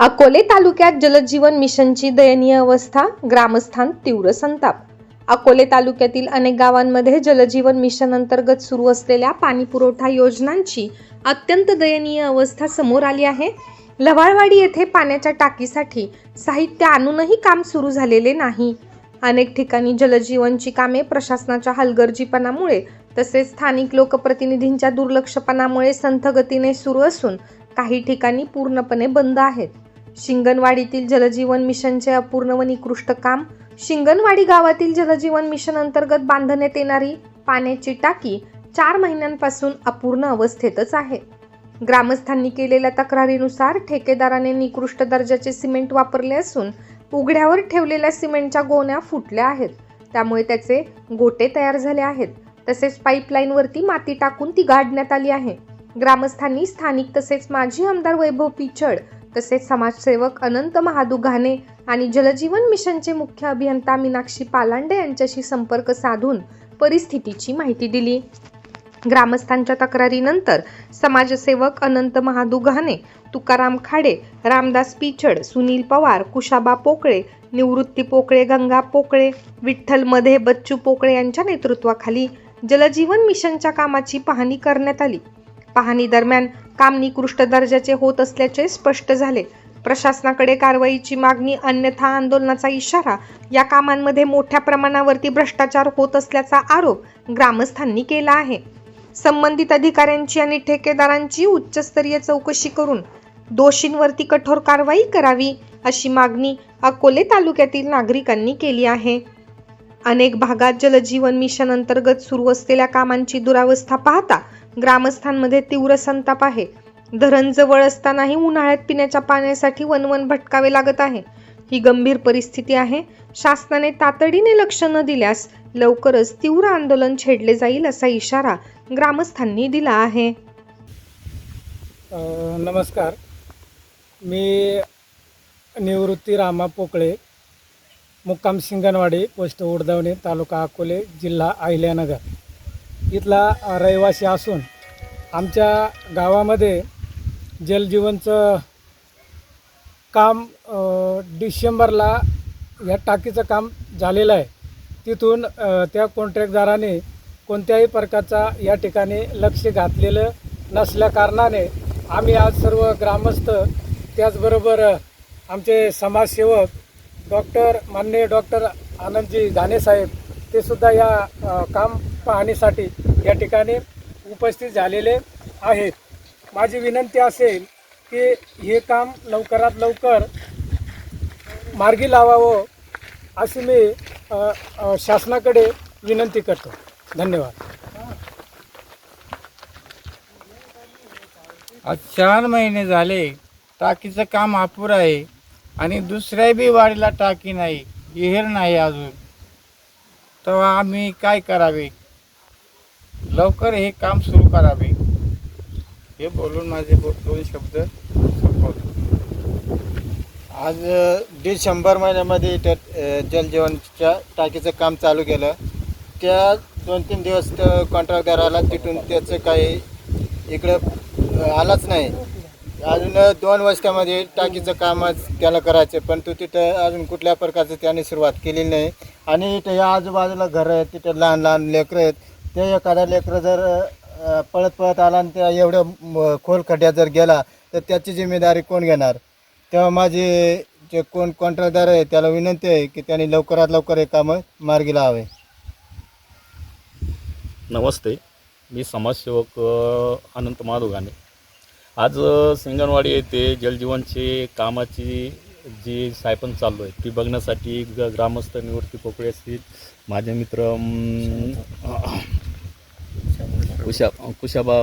अकोले तालुक्यात जलजीवन मिशनची दयनीय अवस्था ग्रामस्थान तीव्र संताप. अकोले तालुक्यातील अनेक गावांमध्ये जलजीवन मिशन अंतर्गत सुरू असलेल्या पाणी पुरवठा योजनांची अत्यंत दयनीय अवस्था समोर आली आहे. लवाळवाडी येथे पाण्याच्या टाकीसाठी साहित्य आणूनही काम सुरू झालेले नाही. अनेक ठिकाणी जलजीवनची कामे प्रशासनाच्या हलगर्जीपणामुळे तसेच स्थानिक लोकप्रतिनिधींच्या दुर्लक्षपणामुळे संथगतीने सुरू असून काही ठिकाणी पूर्णपणे बंद आहेत. शिंगणवाडीतील जलजीवन मिशनचे अपूर्ण व निकृष्ट काम. शिंगणवाडी गावातील जलजीवन मिशन अंतर्गत बांधण्यात येणारी पाण्याची टाकी चार महिन्यांपासून अपूर्ण अवस्थेतच आहे. ग्रामस्थांनी केलेल्या तक्रारीनुसार ठेकेदाराने निकृष्ट दर्जाचे सिमेंट वापरले असून उघड्यावर ठेवलेल्या सिमेंटच्या गोण्या फुटल्या आहेत. त्यामुळे त्याचे गोटे तयार झाले आहेत. तसेच पाईपलाईनवरती माती टाकून ती गाडण्यात आली आहे. ग्रामस्थांनी स्थानिक तसेच माजी आमदार वैभव पिचड तसेच समाजसेवक अनंत महादू घाणे आणि जलजीवन मिशनचे मुख्य अभियंता मीनाक्षी पालांडे यांच्याशी संपर्क साधून परिस्थितीची माहिती दिली. ग्रामस्थांच्या तक्रारीनंतर समाजसेवक अनंत महादू घाणे तुकाराम खाडे रामदास पिचड सुनील पवार कुशाबा पोकळे निवृत्ती पोकळे गंगा पोकळे विठ्ठल मधे बच्चू पोकळे यांच्या नेतृत्वाखाली जलजीवन मिशनच्या कामाची पाहणी करण्यात आली. पाहणी दरम्यान काम निकृष्ट दर्जाचे होत असल्याचे स्पष्ट झाले. प्रशासनाकडे कारवाईची मागणी अन्यथा आंदोलनाचा इशारा या कामांमध्ये मोठ्या प्रमाणावरती भ्रष्टाचार होत असल्याचा आरोप ग्रामस्थांनी केला आहे. संबंधित अधिकाऱ्यांची आणि ठेकेदारांची उच्चस्तरीय चौकशी करून दोषींवरती कठोर कारवाई करावी अशी मागणी अकोले तालुक्यातील नागरिकांनी केली आहे. अनेक भागात जलजीवन मिशन अंतर्गत सुरू असलेल्या कामांची दुरावस्था पाहता ग्रामस्थांमध्ये तीव्र संताप आहे. धरण जवळ असतानाही उन्हाळ्यात पिण्याच्या पाण्यासाठी वनवन भटकावे लागत आहे. ही गंभीर परिस्थिती आहे. शासनाने तातडीने लक्ष न दिल्यास लवकरच तीव्र आंदोलन छेडले जाईल असा इशारा ग्रामस्थांनी दिला आहे. नमस्कार. मी निवृत्ती रामा पोकळे मुक्काम सिंगणवाडी पोस्ट उडदावणे तालुका अकोले जिल्हा अहिल्यानगर. इथला रहिवासी असून आमच्या गावामध्ये जलजीवनचं काम डिसेंबरला ह्या टाकीचं काम झालेलं आहे. तिथून त्या कॉन्ट्रॅक्टदाराने कोणत्याही प्रकारचा या ठिकाणी लक्ष घातलेलं नसल्याकारणाने आम्ही आज सर्व ग्रामस्थ त्याचबरोबर आमचे समाजसेवक डॉक्टर मान्य डॉक्टर आनंदजी घाणेसाहेब ते सुद्धा या काम पाहणीसाठी या ठिकाणी उपस्थित झालेले आहेत. माझी विनंती असेल की हे काम लवकरात लवकर मार्गी लावावं अशी मी शासनाकडे विनंती करतो. धन्यवाद. आज चार महिने झाले टाकीचं काम अपुरं आहे आणि दुसऱ्या बी वाडीला टाकी नाही विहीर नाही अजून. तेव्हा आम्ही काय करावे? लवकर हे काम सुरू करावे. हे बोलून माझे दोन शब्द संपवतो. आज डिसेंबर महिन्यामध्ये त्या जलजीवनच्या टाकीचं काम चालू केलं. त्या दोन तीन दिवस कॉन्ट्रॅक्टदाराला तिथून त्याचं काही इकडं आलाच नाही. अजून दोन वर्षामध्ये टाकीचं काम त्याला करायचं पण तो तिथं अजून कुठल्या प्रकारचं त्याने सुरुवात केलेली नाही. आणि इथं या आजूबाजूला घरं आहेत तिथं लहान लहान लेकरं आहेत. ते एखादा लेकरं जर पळत पळत आला आणि त्या एवढं खोल खड्ड्यात जर गेला तर त्याची जिम्मेदारी कोण घेणार? तेव्हा माझे जे कोण कॉन्ट्रॅक्टदार आहे त्याला विनंती आहे की त्यांनी लवकरात लवकर हे कामं मार्गी लावावे. नमस्ते. मी समाजसेवक अनंत माधुगाने. आज सिंगणवाडी येथे जलजीवनचे कामाची जी सायपन चालू आहे ती बघण्यासाठी ग ग्रामस्थ निवृत्ती पोकळे असतील माझे मित्र कुशा कुशाबा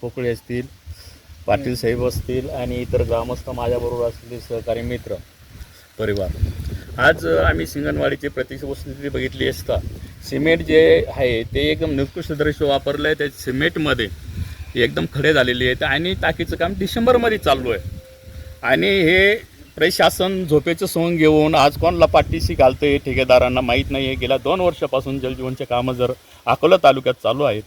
पोकळे असतील पाटील साहेब असतील आणि इतर ग्रामस्थ माझ्याबरोबर असलेले सहकारी मित्र परिवार. आज आम्ही सिंगणवाडीची प्रत्यक्ष वस्तुस्थिती बघितली असता सिमेंट जे आहे ते एकदम निकृष्ट दृश्य वापरलं आहे त्या सिमेंटमध्ये एकदम खडे झालेली आहेत आणि टाकीचं काम डिसेंबरमध्ये चालू आहे. आणि हे प्रशासन झोपेचं सोंग घेऊन आज कोणाला पाठीशी घालतं आहे ठेकेदारांना माहीत नाही आहे. गेल्या दोन वर्षापासून जलजीवनचे कामं जर अकोला तालुक्यात चालू आहेत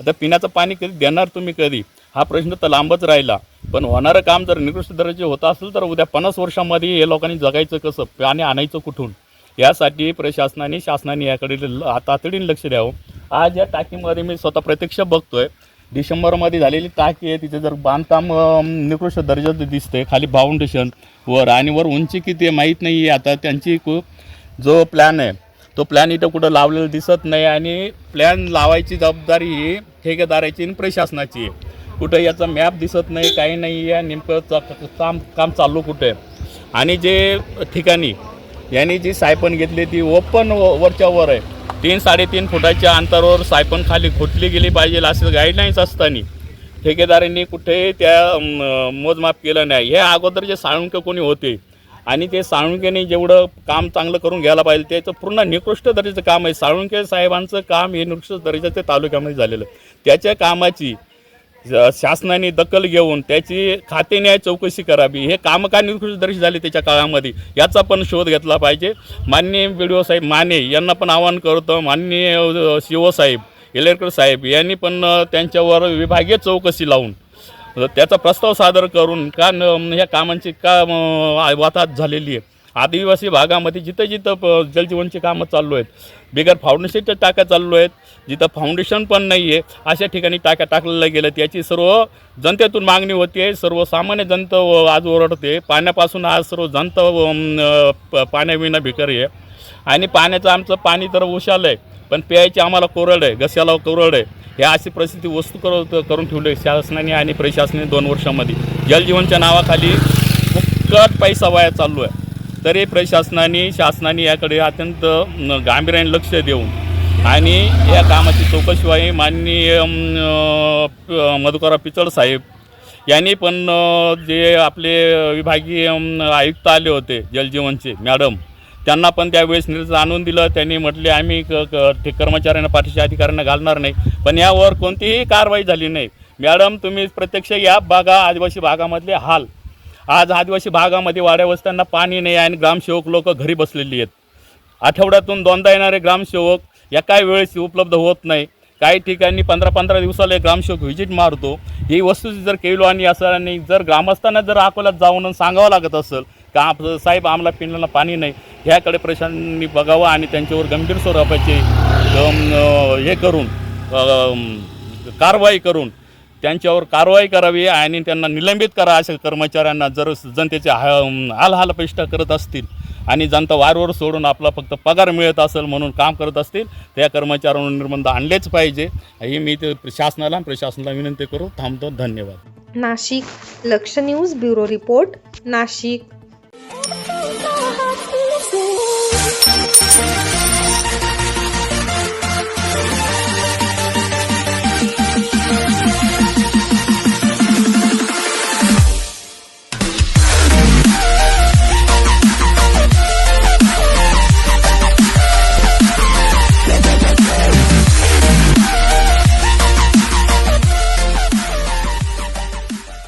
आता पिण्याचं पाणी कधी देणार तुम्ही कधी? हा प्रश्न तर लांबच राहिला. पण होणारं काम जर निकृष्ट दर्जाचे होत असेल तर उद्या पन्नास वर्षामध्ये हे लोकांनी जगायचं कसं? पाणी आणायचं कुठून? यासाठी प्रशासनाने शासनाने याकडे ल- तातडीने लक्ष द्यावं. आज या टाकीमध्ये मी स्वतः प्रत्यक्ष बघतोय. डिसेंबरमध्ये झालेली टाकी आहे तिथे जर बांधकाम निकृष्ट दर्जाचं दिसते खाली फाउंडेशन वर आणि वर उंची किती आहे माहीत नाही आहे. आता त्यांची कु- जो प्लॅन आहे तो प्लॅन इथं कुठं लावलेला दिसत नाही आणि प्लॅन लावायची जबाबदारी ही ठेकेदाराची आणि प्रशासनाची आहे. कुठं याचा मॅप दिसत नाही काही नाही आहे. नेमकं चा- काम काम चालू कुठं आहे? आणि जे ठिकाणी यांनी जी सायपन घेतली ती ओपन वरच्या वर आहे. तीन साडेतीन फुटाच्या अंतरावर सायपन खाली खोटली गेली पाहिजे असे गाईडलाईन्स असताना. ठेकेदारांनी कुठेही त्या मोजमाप केलं नाही. हे अगोदर जे साळुंके कोणी होते? आणि ते साळुंकेने जेवढं काम चांगलं करून घ्यायला पाहिजे त्याचं पूर्ण निकृष्ट दर्जाचं काम आहे. साळुंके साहेबांचं काम हे निकृष्ट दर्जाच्या तालुक्यामध्ये झालेलं. त्याच्या कामाची शासनाने दखल घेऊन त्याची खाते न्याय चौकशी करावी. हे काम का निकृष्ट झाले त्याच्या काळामध्ये. याचा पण शोध घेतला पाहिजे. माननीय बी डी साहेब माने यांना पण आवाहन करतो. माननीय अ, साहेब इलेरकर साहेब यांनी पण त्यांच्यावर विभागीय चौकशी लावून त्याचा प्रस्ताव सादर करून का न ह्या कामांची का अ, वाताहत झालेली आहे. आदिवासी भागामध्ये जिथं जिथं प- जलजीवनची कामं चालू आहेत बिगर फाउंडेशनच्या टाक्या चालू आहेत जिथं फाउंडेशन पण नाही आहे अशा ठिकाणी टाक्या टाकलेल्या गेल्या याची सर्व जनतेतून मागणी होते सर्वसामान्य जनता आज ओरडते पाण्यापासून आज सर्व जनता प- पाण्याविना भिकारी आहे. आणि पाण्याचं आमचं पाणी तर उशाल आहे पण प्यायची आम्हाला कोरड आहे घस्याला कोरड आहे. हे अशी परिस्थिती वस्तू कर करून ठेवली आहे शासनाने आणि प्रशासनाने दोन वर्षामध्ये. जलजीवनच्या नावाखाली फुकट पैसा वाया चालू आहे तरी प्रशासनाने शासनाने याकडे अत्यंत गांभीर्याने लक्ष देऊन आणि या कामाची चौकशी व्हावी माननीय मधुकरा पिचड साहेब यांनी पण जे आपले विभागीय आयुक्त आले होते जलजीवनचे मॅडम त्यांना पण त्यावेळेस निर्देश आणून दिलं. त्यांनी म्हटले आम्ही क क- ते कर्मचाऱ्यांना पाठीशी अधिकाऱ्यांना घालणार नाही पण यावर कोणतीही कारवाई झाली नाही. मॅडम तुम्ही प्रत्यक्ष या भागा आदिवासी भागामधले हाल आज आदिवासी भागामध्ये वाड्यावस्त्यांना पाणी नाही आणि ग्रामसेवक लोक घरी बसलेली आहेत. आठवड्यातून दोनदा येणारे ग्रामसेवक या काय वेळेस उपलब्ध होत नाही. काही ठिकाणी पंधरा पंधरा दिवसाला एक ग्रामसेवक व्हिजिट मारतो. ही वस्तू जर केलो आणि असं आणि जर ग्रामस्थांना जर अकोल्यात जाऊन सांगावं लागत असेल का आप साहेब आम्हाला पिण्याला पाणी नाही ह्याकडे प्रशासनाने बघावं आणि त्यांच्यावर गंभीर स्वरूपाचे हे करून कारवाई करून त्यांच्यावर कारवाई करावी आणि त्यांना निलंबित करा अशा कर्मचाऱ्यांना जर जनतेचे हा हाल हाल पेष्टा करत असतील आणि जनता वारवर सोडून आपला फक्त पगार मिळत असेल म्हणून काम करत असतील त्या कर्मचाऱ्यांवर निर्बंध आणलेच पाहिजे. हे मी ते शासनाला आणि प्रशासनाला विनंती करू. थांबतो. धन्यवाद. नाशिक लक्ष न्यूज ब्युरो रिपोर्ट. नाशिक